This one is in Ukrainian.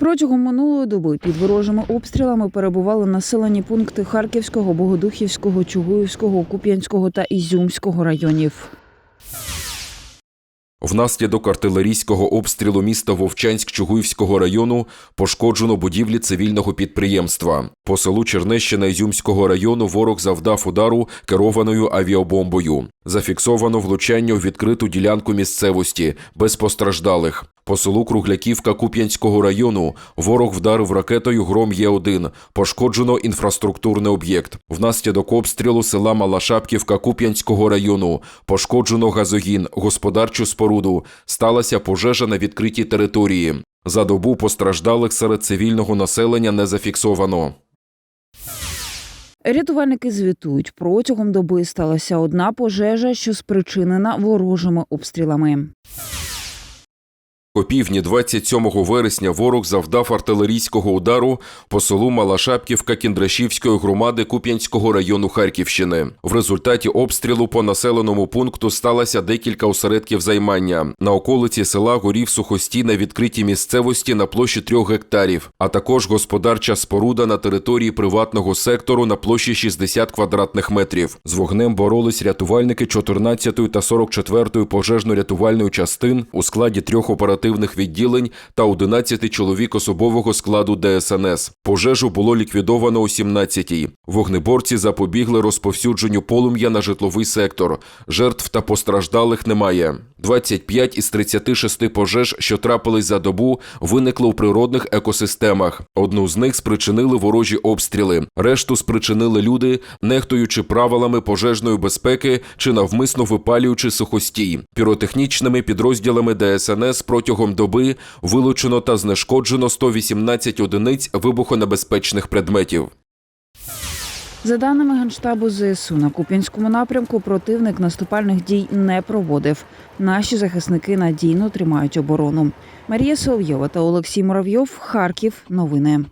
Протягом минулої доби під ворожими обстрілами перебували населені пункти Харківського, Богодухівського, Чугуївського, Куп'янського та Ізюмського районів. Внаслідок артилерійського обстрілу міста Вовчанськ Чугуївського району пошкоджено будівлі цивільного підприємства. По селу Чернещина Ізюмського району ворог завдав удару керованою авіабомбою. Зафіксовано влучання у відкриту ділянку місцевості без постраждалих. По селу Кругляківка Куп'янського району ворог вдарив ракетою Гром Є1. Пошкоджено інфраструктурний об'єкт. Внаслідок обстрілу села Малашапківка Куп'янського району пошкоджено газогін, господарчу споруду. Сталася пожежа на відкритій території. За добу постраждалих серед цивільного населення не зафіксовано. Рятувальники звітують, протягом доби сталася одна пожежа, що спричинена ворожими обстрілами. О півдні 27 вересня ворог завдав артилерійського удару по селу Малашапківка Кіндрашівської громади Куп'янського району Харківщини. В результаті обстрілу по населеному пункту сталося декілька осередків займання. На околиці села горів сухостій на відкритій місцевості на площі трьох гектарів, а також господарча споруда на території приватного сектору на площі 60 квадратних метрів. З вогнем боролись рятувальники 14-ї та 44-ї пожежно-рятувальної частин у складі трьох оперативних відділень та 11 чоловік особового складу ДСНС. Пожежу було ліквідовано о 17-й. Вогнеборці запобігли розповсюдженню полум'я на житловий сектор. Жертв та постраждалих немає. 25 із 36 пожеж, що трапились за добу, виникли у природних екосистемах. Одну з них спричинили ворожі обстріли. Решту спричинили люди, нехтуючи правилами пожежної безпеки чи навмисно випалюючи сухостій. Піротехнічними підрозділами ДСНС протягом доби вилучено та знешкоджено 118 одиниць вибухонебезпечних предметів. За даними Генштабу ЗСУ, на Куп'янському напрямку противник наступальних дій не проводив. Наші захисники надійно тримають оборону. Марія Соловйова та Олексій Муравйов. Харків. Новини.